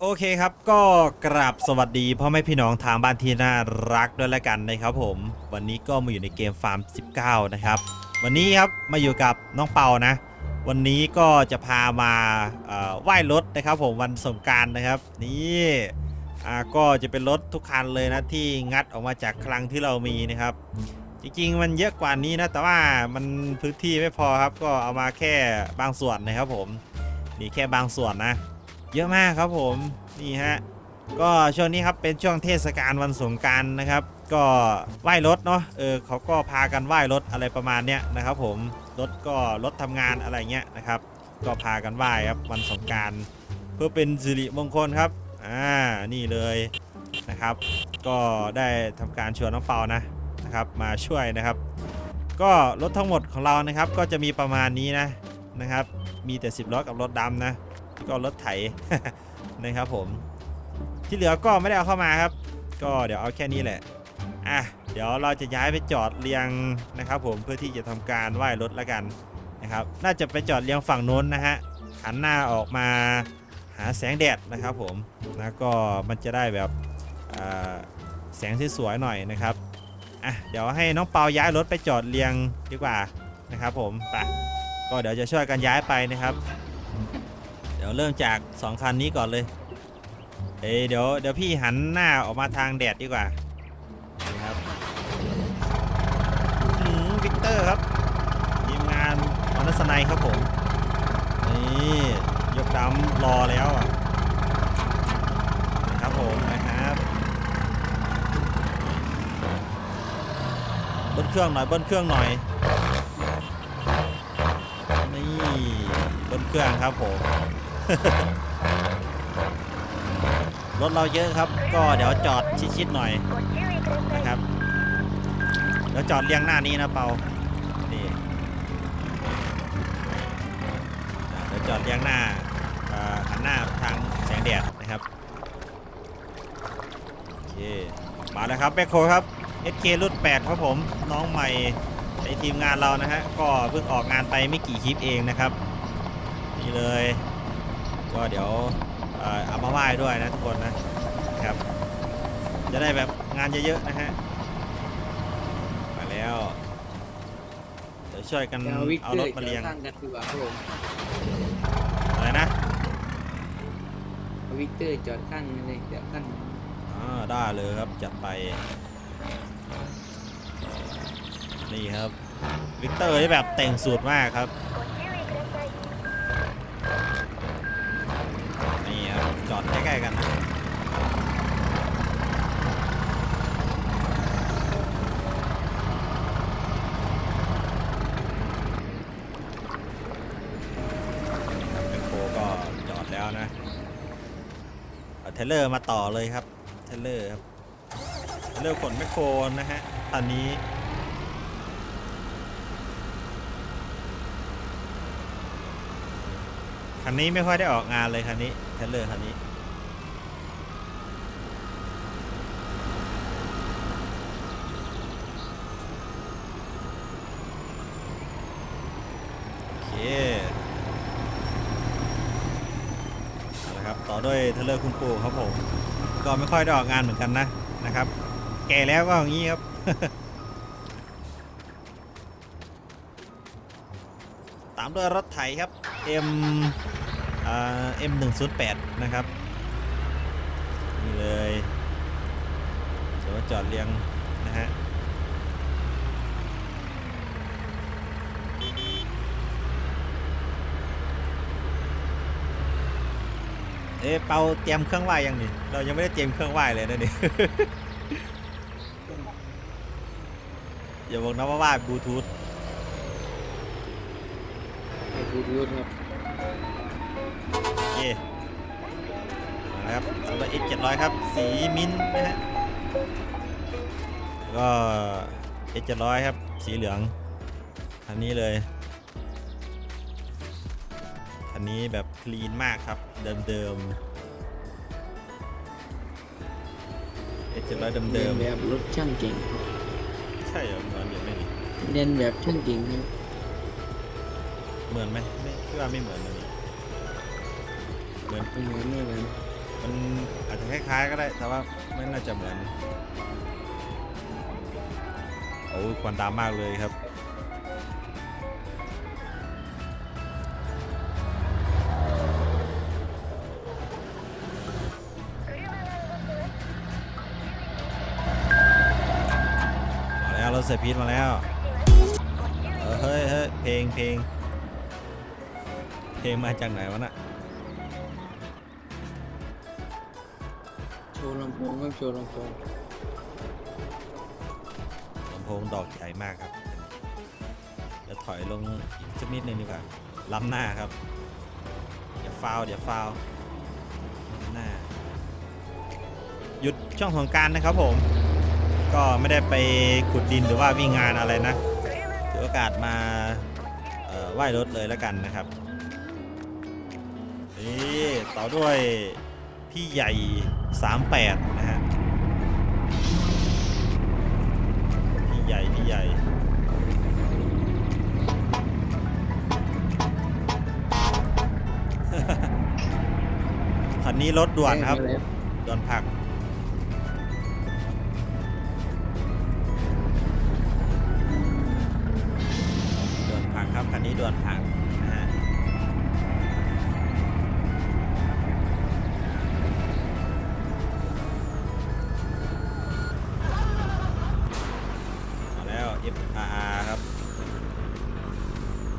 โอเคครับก็กราบสวัสดีพ่อแม่พี่น้องทางบ้านที่น่ารักด้วยและกันนะครับผม วันนี้ก็มาอยู่ในเกมฟาร์ม 19 นะครับ วันนี้ครับมาอยู่กับน้องเปานะ วันนี้ก็จะพามาเอ่อไหว้รถนะครับผมวันสงการนะครับ นี่ก็จะเป็นรถทุกคันเลยนะที่งัดออกมาจากคลังที่เรามีนะครับ จริงๆมันเยอะกว่านี้นะแต่ว่ามันพื้นที่ไม่พอครับก็เอามาแค่บางส่วนนะครับผมนี่แค่บางส่วนนะ เยอะมากครับผมนี่ฮะก็ช่วงนี้ครับเป็นช่วงเทศกาลวันสงการนะครับ ก็ไหว้รถเนาะเออเขาก็พากันไหว้รถอะไรประมาณเนี้ยนะครับผมรถก็รถทำงานอะไรเงี้ยนะครับ ก็พากันไหว้ครับวันสงการเพื่อเป็นสิริมงคลครับอ่านี่เลยนะครับ ก็ได้ทำการชวนน้องเปานะนะครับมาช่วยนะครับ ก็รถทั้งหมดของเรานะครับก็จะมีประมาณนี้นะนะครับ มีแต่ 10ล้อกับรถดำนะ ก็รถไถนะครับผม ที่เหลือก็ไม่ได้เอาเข้ามาครับ ก็เดี๋ยวเอาแค่นี้แหละอะเดี๋ยวเราจะย้ายไปจอดเรียงนะครับ ผมเพื่อที่จะทำการไหว้รถแล้วกันนะครับ น่าจะไปจอดเรียงฝั่งโน้นนะฮะหันหน้าออกมาหาแสงแดดนะครับผมแล้วก็มันจะได้แบบแสงสวยๆหน่อยนะครับอะเดี๋ยวให้น้องเปาย้ายรถไปจอดเรียงดีกว่านะครับผมไปก็เดี๋ยวจะช่วยกันย้ายไปนะครับ ดี๋ยวเริ่มจาก 2 คันนี้ก่อนเลย เอ้เดี๋ยวเดี๋ยวพี่หันหน้าออกมาทางแดดดีกว่า นี่ครับหืมวิกเตอร์ครับทีมงานอนัสไนครับผม นี่ยกดำรอแล้วอะครับผมนะครับบนเครื่องหน่อยบิ้ลเครื่องหน่อยนี่บิ้ลเครื่องครับผม รถเราเยอะครับ ก็เดี๋ยวจอดชิดๆหน่อยนะครับเดี๋ยวจอดเรียงหน้านี้นะเปานี่เดี๋ยวจอดเรียงหน้าอ่าหันหน้าทางแสงแดดนะครับโอเคมาแล้วครับแบคโคครับ SK รุ่น8ครับผมน้องใหม่ในทีมงานเรานะฮะก็เพิ่งออกงานไปไม่กี่คลิปเองนะครับนี่เลย ก็เดี๋ยวเอ่อเอามาไหว้ด้วยนะทุกคนนะครับ จะได้แบบงานเยอะๆนะฮะมาแล้วเดี๋ยวช่วยกันเดี๋ยววิกเอาเตรอถร์มาจะเรียงตั้งกันดีกว่าครับผมอะไรนะเอาวิกเตอร์จอดข้างนึงเลยเดี๋ยวข้างอ่าได้เลยครับจัดไป นี่ครับวิกเตอร์ที่แบบแต่งสูตรมากครับ เทเลอร์มาต่อเลยครับเทเลอร์ครับเทรลเลอร์ขนแมคโครนะฮะตอนนี้คันนี้ไม่ค่อยได้ออกงานเลยคันนี้เทเลอร์คันนี้ โอเคเอาละครับต่อด้วย เลอร์คุณปู่ครับผม ก็ไม่ค่อยได้ออกงานเหมือนกันนะนะครับ แก่แล้วก็อย่างนี้ครับ ตามด้วยรถไถครับ M อ่า M 1 0 8นะครับ นี่เลยเดี๋ยวจอดเรียงนะฮะ อ๊ะเปาเตรียมเครื่องไหว้ยังนี่เรายังไม่ได้เตรียมเครื่องไหว้เลยนะนี่ อย่าบอกนะว่าไหว้บลูทูธไปดูดูครับโอเคมาแล้วครับสำหรับ X 700ครับ สีมิ้นท์นะฮะแล้วก็ X 700ครับ สีเหลืองคันนี้เลย คันนี้แบบคลีนมากครับ เดิมๆ X 700เรีเดิยนมแบบรถช่างเก่งๆใช่เหรอเหมือนอยู่ไหมนี่เรียนแบบช่างเก่งครับเหมือนไหมไม่คิดว่าไม่เหมือนเลยเหมือน ไม่เหมือนไม่เหมือนมันอาจจะคล้ายๆก็ได้ แต่ว่าไม่น่าจะเหมือน โอ้ยควันดำมากเลยครับ มาแล้วรถเสพีทมาแล้วเออเฮ้ยเฮ้ยเพลงเพลงเพลงมาจากไหนวะน่ะโชว์ลำโพงครับโชว์ลำโพงลำโพงดอกใหญ่มากครับเดี๋ยวถอยลงอีกสักนิดนึงดีกว่าล้ำหน้าครับเดี๋ยวฟาวเดี๋ยวฟาวล้ำหน้าหยุดช่องของกรารนะครับผม ก็ไม่ได้ไปขุดดินหรือว่าวิ่งงานอะไรนะถือโอกาสมาเอ่อไหว้รถเลยแล้วกันนะครับนี่ต่อด้วยพี่ใหญ่ 38 นะฮะพี่ใหญ่ พี่ใหญ่คันนี้รถด่วนครับได้มาแล้วด่วนผัก นผักครับคันนี้ด่วนผักนะฮะมาแล้ว FRR ครับ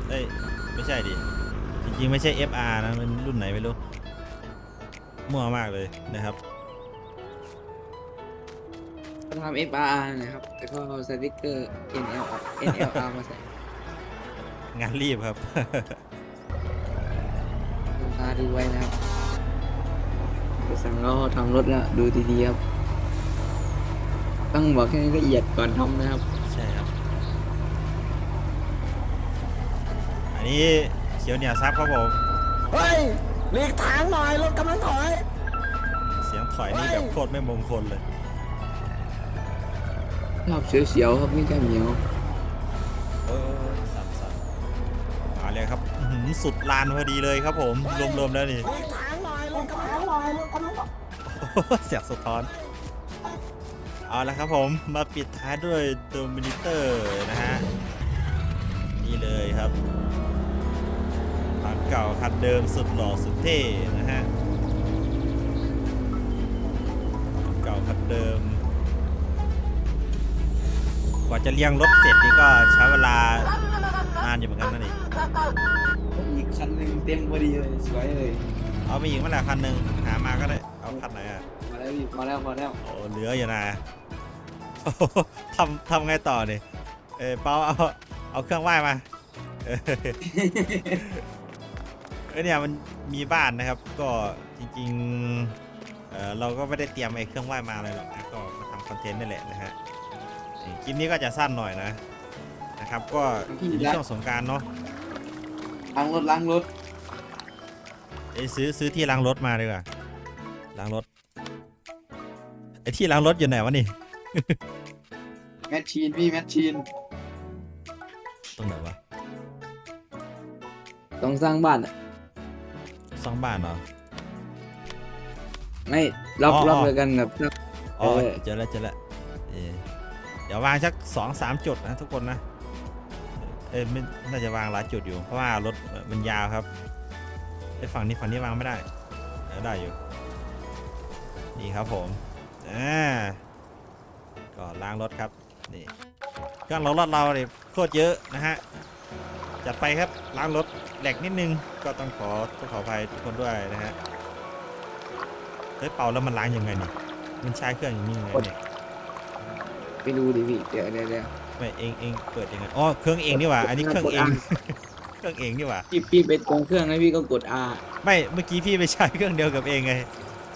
เอ้ย ไม่ใช่ดิ จริงๆ ไม่ใช่ FR นะ มันรุ่นไหนไม่รู้ มั่วมากเลยนะครับเขาทำ FRR นะครับ แต่ก็เอาสติกเกอร์ NL NLR มาใส่ งานรีบครับ ลูกค้าดูไว้นะครับไปสั่งล้อทำรถแล้วดูดีๆครับ ต้องบอกแค่นี้ก็เอียดก่อนทำนะครับ ใช่ครับ อันนี้เขียวเหนียวซับครับผม เฮ้ยหลีกทางหน่อยรถกำลังถอย เสียงถอยนี่แบบโคตรไม่มงคลเลยชอบเสียวๆครับไม่ใช่เหนียว สุดลานพอดีเลยครับผม รวมๆแล้วนี่หลีกทางหน่อยกำลังถอยรถกำลังถอยเสียงสะท้อน เอาละครับผมมาปิดท้ายด้วยโดมินิเตอร์นะฮะ นี่เลยครับคันเก่าคันเดิมสุดหล่อสุดเท่นะฮะเก่าคันเดิม กว่าจะเลี้ยงรถเสร็จนี่ก็ใช้เวลานานอยู่เหมือนกันนั่นเอง คันหนึ่งเต็มพอดีเลยสวยเลยเอาไปอีกเมื่อไหร่คันหนึ่งหามาก็ได้เอาคันไหนอะมาแล้วพี่มาแล้วพอแล้วโอ้เหลืออยู่นะทำทำไงต่อเนี่ยเออเปาเอาเอาเครื่องไหว้มาเออเออเนี่ยมันมีบ้านนะครับ ก็จริงๆเออเราก็ไม่ได้เตรียมไอ้เครื่องไหว้มาอะไรหรอกนะก็มาทำคอนเทนต์นี่แหละนะฮะนี่คลิปนี้ก็จะสั้นหน่อยนะนะครับ ก็อยู่ในช่วงสงกรารเนาะ ล้างรถล้างรถไอ้ยซื้อซื้อที่ล้างรถมาดีกว่าล้างรถไอ้ที่ล้างรถอยู่ไหนวะนี่ แมชชีนพี่แมชชีนตรงไหนวะต้องสร้างบ้านอะสร้างบ้านเหรอ ไม่ล็อกอ๋อ ล็อกเลยกันแบบอ๋อเออ เจอแล้วเจอแล้วเออเดี๋ยววางสักสองสามจุดนะทุกคนนะ เอ้ยไม่น่าจะวางหลายจุดอยู่เพราะว่ารถมันยาวครับไอ้ฝั่งนี้ฝั่งนี้วางไม่ได้ได้อยู่นี่ครับผมอ่าก็ล้างรถครับนี่เครื่องล้ารถเราเนี่ยโคตรเยอะนะฮะจัดไปครับล้างรถแหลกนิดนึงก็ต้องขอต้องขออภัยทุกคนด้วยนะฮะเฮ้ยเป่าแล้วมันล้างยังไงนี่มันใช้เครื่องอย่างนี้ยังไงเนี่ย ไปดูดิพี่เดี๋ยวเดี๋ยวเดี๋ยวไม่เองเองเปิดยังไงอ๋อเครื่องเองนี่หว่า อันนี้เครื่องเอง เครื่องเองนี่หว่า พี่พี่ไปตรงเครื่องแล้วพี่ก็กด R ไม่เมื่อกี้พี่ไปใช้เครื่องเดียวกับเองไง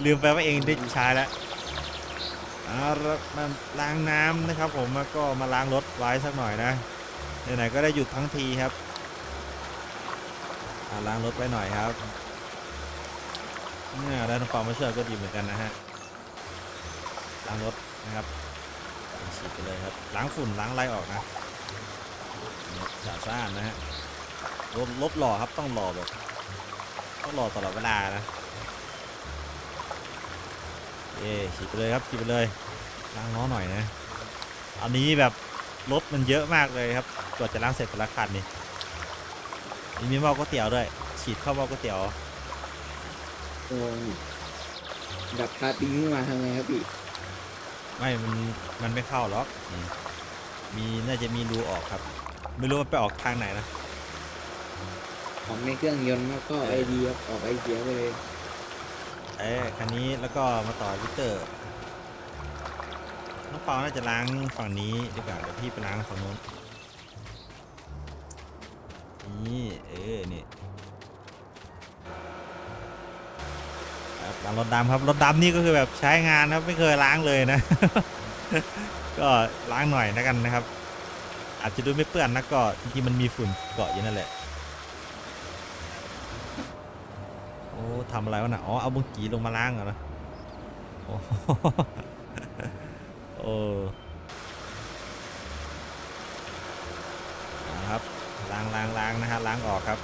ลืมไปว่าเองได้ใช้แล้วเอาละมาล้างน้ำนะครับ ผมแล้วก็มาล้างรถไว้สักหน่อยนะไหนๆก็ได้หยุดทั้งทีครับอ่าล้างรถไว้หน่อยครับเนี่ยได้น้องปอมาช่วยก็ดีเหมือนกันนะฮะล้างรถนะครับ ฉีดไปเลยครับล้างฝุ่นล้างอะไรออกนะสะอาดๆนะฮะรถรถหล่อครับต้องหล่อแบบต้องหล่อตลอดเวลานะเอ้ฉีดไปเลยครับฉีดไปเลยล้างล้อหน่อยนะอันนี้แบบรถมันเยอะมากเลยครับกว่าจะล้างเสร็จแต่ละคันนี่นี่มีหม้อก๋วยเตี๋ยวด้วย ฉีดเข้าหม้อก๋วยเตี๋ยวโอ้ยดับคาร์ดดิ้งขึ้นมาทำไงครับพี่ ไม่มันมันไม่เข้าหรอกอืมมีน่าจะมีรูออกครับ ไม่รู้มันไปออกทางไหนนะ ของในเครื่องยนต์แล้วก็ไอเดียออกไอเสียไปเลยเอ้ยคันนี้แล้วก็มาต่อวิกเตอร์ น้องเปาน่าจะล้างฝั่งนี้ดีกว่าเดี๋ยวพี่ไปล้างฝั่งโน้น นี่ เออนี่ รับล้างรถดำครับรถดำนี่ก็คือแบบใช้งานครับไม่เคยล้างเลยนะ ก็ล้างหน่อยนะกันนะครับ อาจจะดูไม่เปื้อนนะก็จริงๆมันมีฝุ่นเกาะอยู่นั่นแหละโอ้ทำอะไรวะน่ะอ๋อเอาบุงกีลงมาล้างเหรอนะโอ้โหโอ้ครับล้างล้างล้างนะฮะล้างออกครับ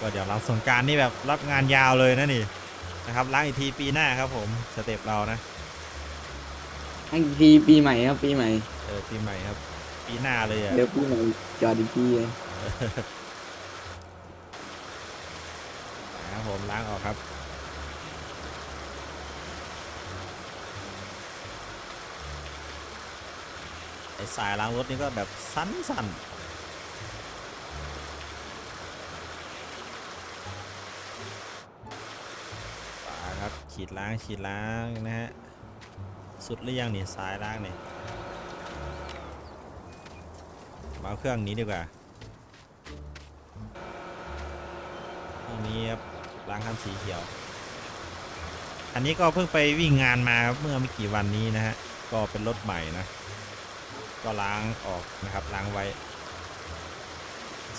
ก็เดี๋ยวเราสงการนี่แบบรับงานยาวเลยนะนี่ นะครับล้างอีกทีปีหน้าครับผมสเต็ปเรานะอันทีปีใหม่ครับปีใหม่ เออปีใหม่ครับ ปีหน้าเลยอะเดี๋ยวปีใหม่จอดอีกทีเลยนะครับผมล้างออกครับ ไอ้สายล้างรถนี่ก็แบบสั้นๆ ฉีดล้างฉีดล้างนะฮะ สุดหรือยังเนี่ยสายล้างเนี่ยมาเอาเครื่องนี้ดีกว่าอันนี้ครับล้างคันสีเขียว อันนี้ก็เพิ่งไปวิ่งงานมาเมื่อไม่กี่วันนี้นะฮะ ก็เป็นรถใหม่นะ ก็ล้างออกนะครับล้างไว้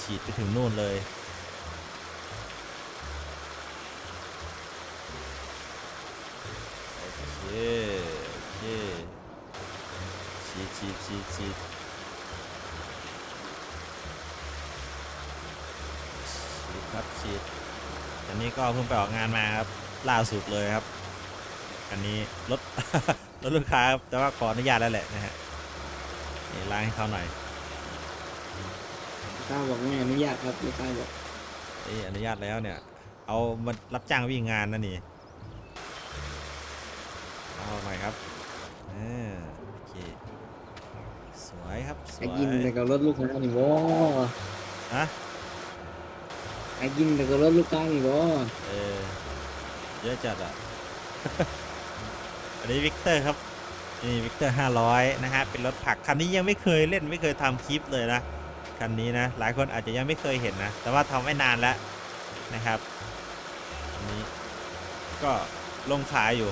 ฉีดไปถึงนู่นเลย โอเคโอเคฉีดฉีดฉีดฉีดฉีดครับฉีดอันนี้ก็เพิ่งไปออกงานมาครับ ล่าสุดเลยครับ อันนี้รถรถลูกค้าครับแต่ว่าขออนุญาตแล้วแหละนะฮะนี่ล้างให้เขาหน่อยลูกค้าบอกไม่อนุญาตครับลูกค้าบอกเอ้ยอนุญาตแล้วเนี่ย เอามารับจ้างวิ่งงานนะนี่ ไอ้วยกินแต่กับรถลูกค้านี่บ่ฮะไอ้กินแต่กับรถลูกค้านี่บ่เออเยอะจัดอะ อันนี้วิกเตอร์ครับนี่วิกเตอร์500นะฮะเป็นรถผักคันนี้ยังไม่เคยเล่นไม่เคยทำคลิปเลยนะคันนี้นะหลายคนอาจจะยังไม่เคยเห็นนะ แต่ว่าทำไว้นานแล้วนะครับอันนี้ก็ลงขายอยู่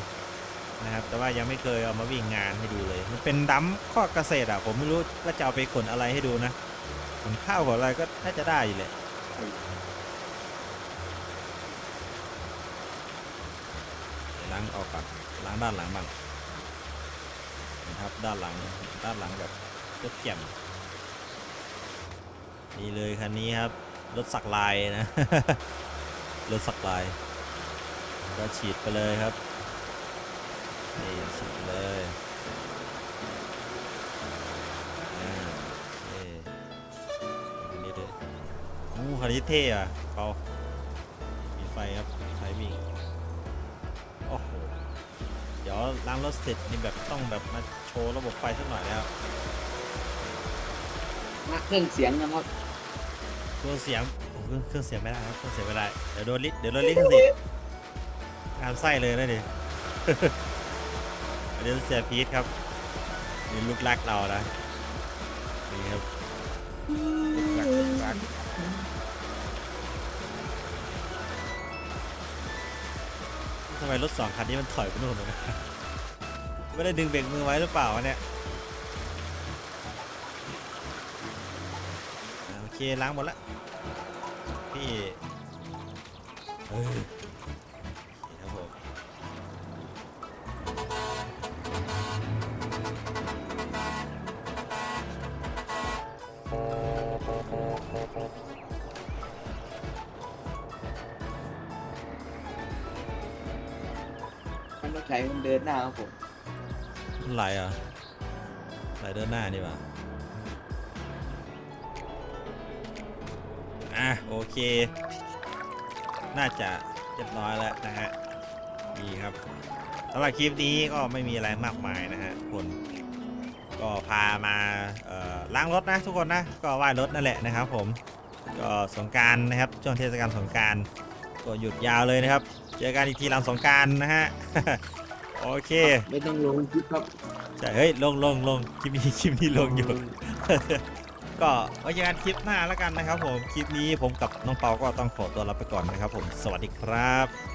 นะครับ แต่ว่ายังไม่เคยเอามาวิ่งงานให้ดูเลย มันเป็นดัมข้อเกษตรอะ ผมไม่รู้ว่าจะเอาไปขนอะไรให้ดูนะขนข้าวขนอะไรก็น่าจะได้อยู่แหละเดี๋ยล้างออกก่อนล้างด้านหลังบ้างนะครับด้านหลังด้านหลังแบบรถเกี่ยมนี่เลยคันนี้ครับรถสักลายนะรถสักลาย ก็ฉีดไปเลยครับ นี่ฉีดไปเลยอ่าโอเคคันนี้เลยโอ้คันนี้เท่อะเขามีไฟครับมีไฟวิ่งโอ้โห เดี๋ยวล้างรถเสร็จนี่แบบต้องแบบมาโชว์ระบบไฟสักหน่อยแล้วนักเครื่องเสียงนะครับเครื่องเสียงโอ้เครื่องเครื่องเสียงไม่ได้ครับเครื่องเสียงไม่ได้ เดี๋ยวโดนลิเดี๋ยวโดนลิขสิทธิ์งานไส้เลยนะดิ เดี๋ยวเสียพีทครับนี่ลูกรักเรานะนี่ครับลูกรักลูกรักทำไมรถสองคันนี้มันถอยไปนู่นเลยนะไม่ได้ดึงเบรกมือไว้หรือเปล่าเนี่ยโอเคล้างหมดและพี่ อันรมันเดินหน้าครับผมไหลเหรอะไหลเดินหน้านี่ป่ะอะโอเค น่าจะเรียบร้อยแล้วนะฮะดีครับสำหรับคลิปนี้ก็ไม่มีอะไรมากมายนะฮะทุกคน ก็พามาเอ่อล้างรถนะทุกคนนะ ก็ว่ายรถนั่นแหละนะครับผมก็สงกรารนะครับช่วงเทศกาลสงกราร ก็หยุดยาวเลยนะครับ เจอกันอีกทีหลังสงกรารนะฮะ โอเคไม่ต้องลงคลิปครับใช่เฮ้ยลงลงลงคลิปนี้คลิปนี้ลงอยู่ ก็ไว้เจอกันคลิปหน้าแล้วกันนะครับผม คลิปนี้ผมกับน้องเปาก็ต้องขอตัวลาไปก่อนนะครับผม สวัสดีครับ